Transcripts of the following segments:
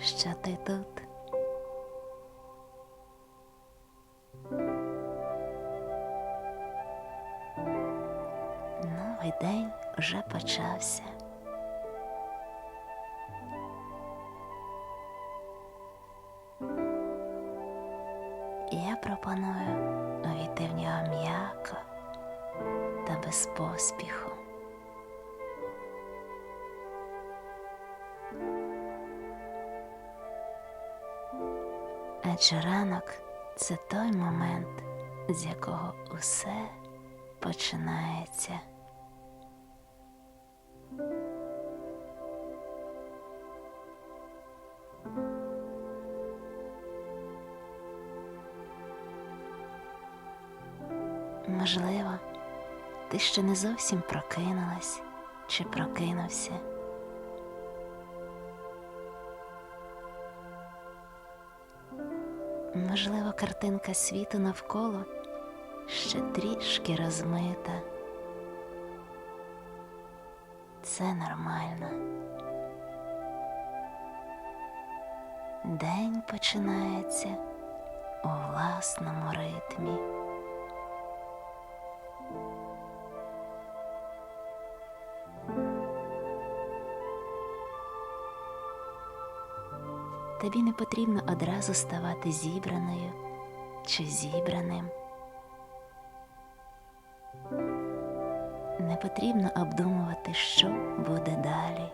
що ти тут. Новий день вже почався. Адже ранок це той момент, з якого усе починається. Можливо, ти ще не зовсім прокинулась чи прокинувся. Можливо, картинка світу навколо ще трішки розмита. Це нормально. День починається у власному ритмі. Тобі не потрібно одразу ставати зібраною чи зібраним. Не потрібно обдумувати, що буде далі.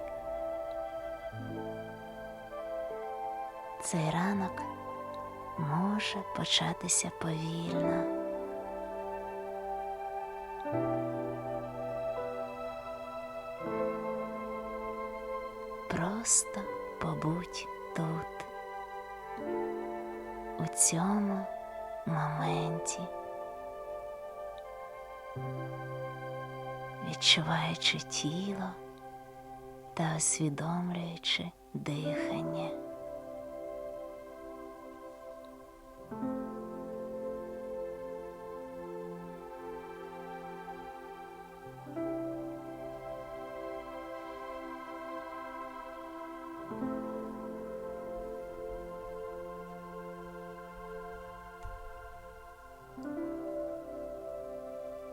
Цей ранок може початися повільно. Просто побудь тут, у цьому моменті, відчуваючи тіло та усвідомлюючи дихання.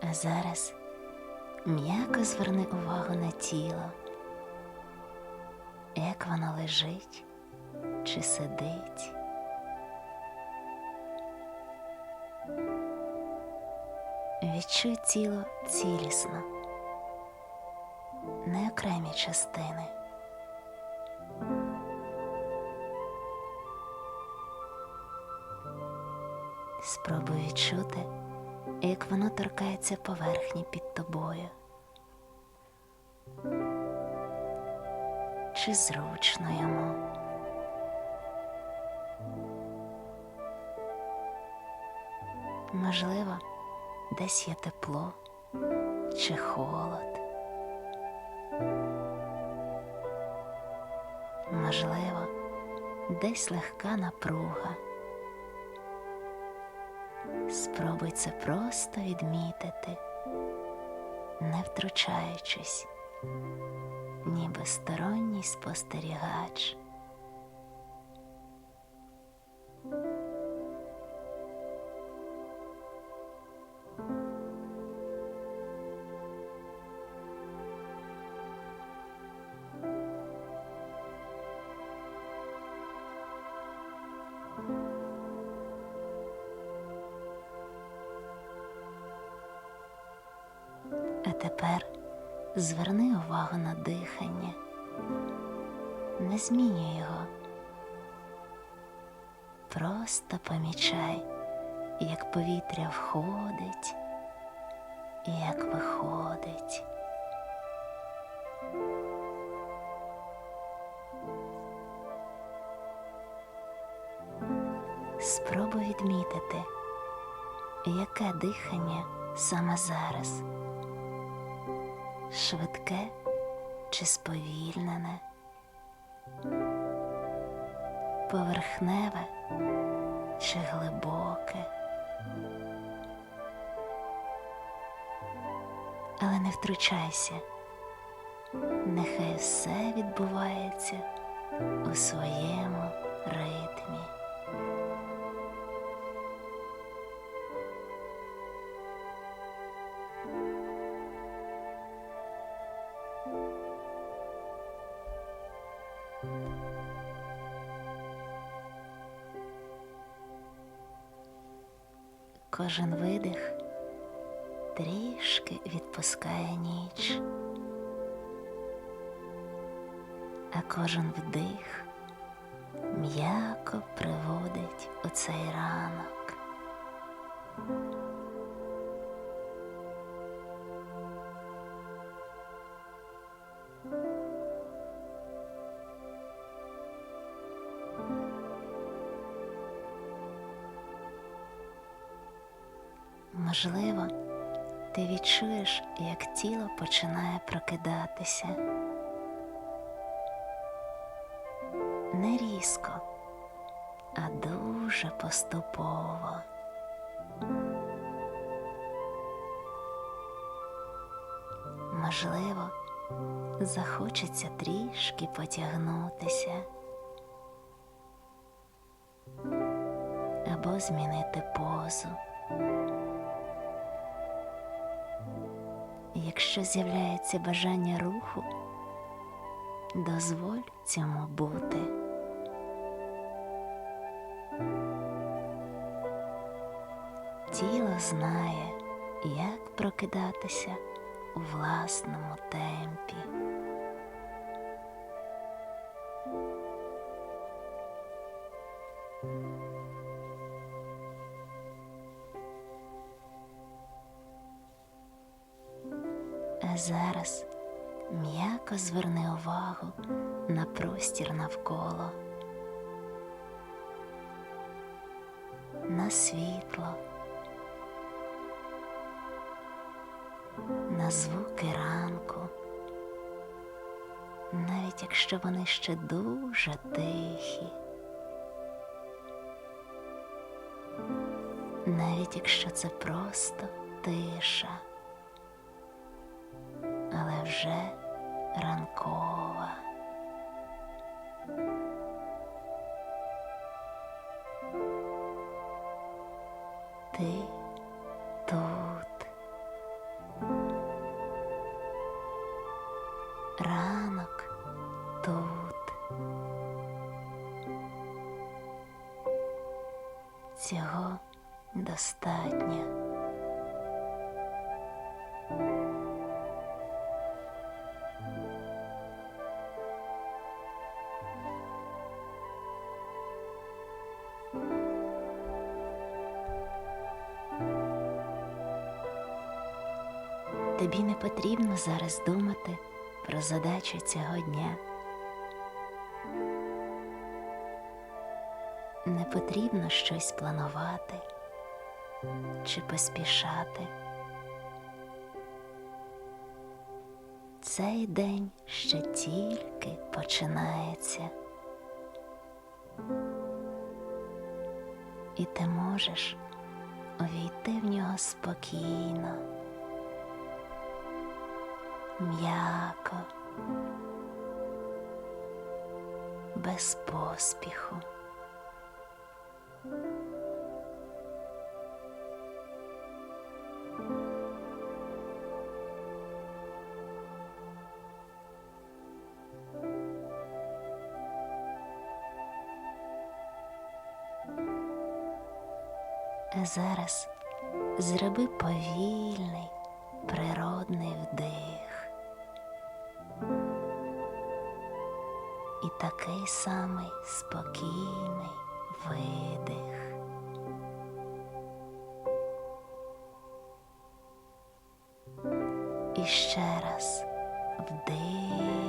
А зараз м'яко зверни увагу на тіло, як воно лежить чи сидить. Відчуй тіло цілісно, не окремі частини. Спробуй відчути як воно торкається поверхні під тобою. Чи зручно йому? Можливо, десь є тепло чи холод. Можливо, десь легка напруга. Спробуй це просто відмітити, не втручаючись, ніби сторонній спостерігач. Тепер зверни увагу на дихання, не змінюй його. Просто помічай, як повітря входить і як виходить. Спробуй відмітити, яке дихання саме зараз швидке чи сповільнене, поверхневе чи глибоке. Але не втручайся, нехай все відбувається у своєму ритмі. Кожен видих трішки відпускає ніч, а кожен вдих м'яко приводить у цей ранок. Можливо, ти відчуєш, як тіло починає прокидатися. Не різко, а дуже поступово. Можливо, захочеться трішки потягнутися або змінити позу. Якщо з'являється бажання руху, дозволь цьому бути. Тіло знає, як прокидатися у власному темпі. А зараз м'яко зверни увагу на простір навколо, на світло, на звуки ранку, навіть якщо вони ще дуже тихі, навіть якщо це просто тиша але вже ранкова. Ти тут. Ранок тут. Цього достатньо. Зараз думати про задачу цього дня. Не потрібно щось планувати чи поспішати. Цей день ще тільки починається. І ти можеш увійти в нього спокійно м'яко, без поспіху. Зараз зроби повільний природний вдих. Такий самий спокійний видих. І ще раз вдих,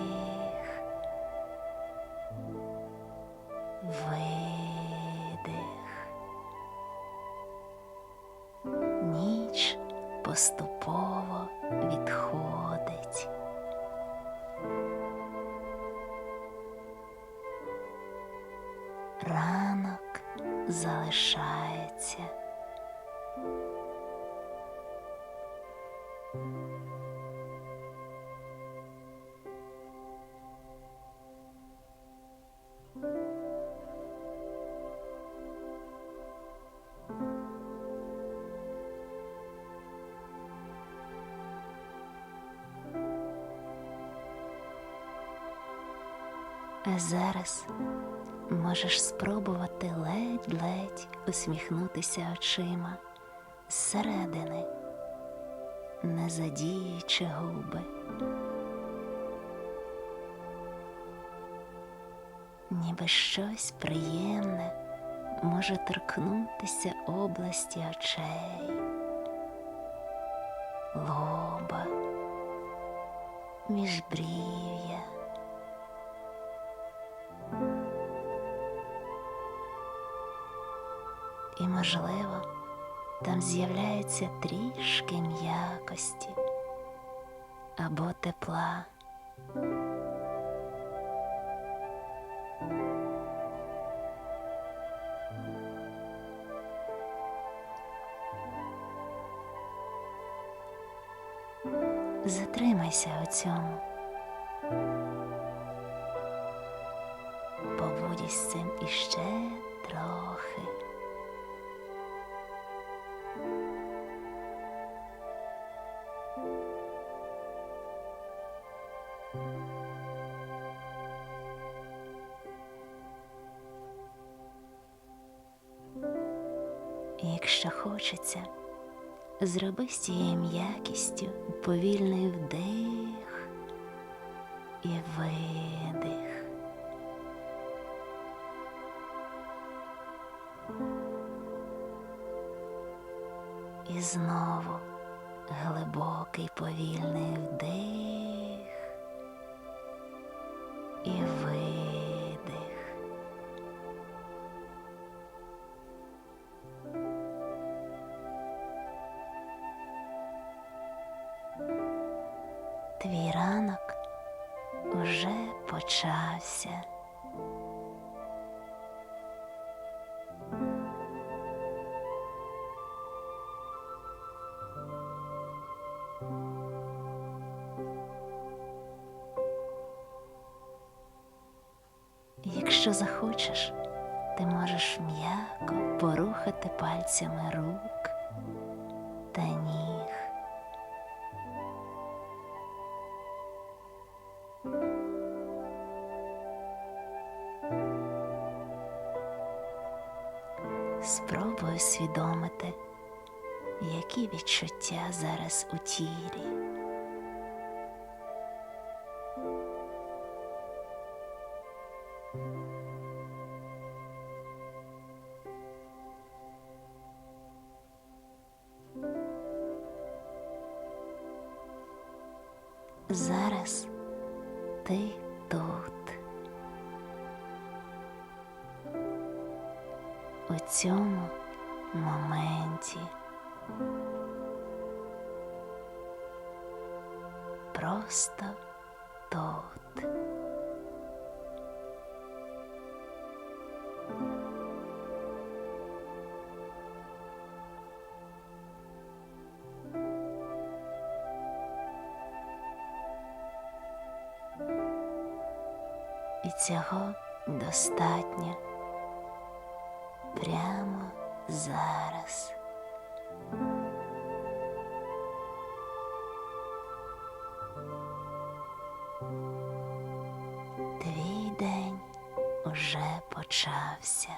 А зараз можеш спробувати ледь-ледь усміхнутися очима зсередини, не задіючи губи. Ніби щось приємне може торкнутися області очей, лоба, міжбрів'я. Можливо, там з'являється трішки м'якості або тепла. Затримайся у цьому. Побудь із цим іще трохи. Хочеться, зроби з цією м'якістю повільний вдих і видих. І знову глибокий повільний вдих Твій ранок уже почався. Якщо захочеш, ти можеш м'яко порухати пальцями рук та ніг. Усвідомити, які відчуття зараз у тілі. Зараз ти тут. У цьому моменті. Просто тут. І цього достатньо прямо зараз. Твій день уже почався.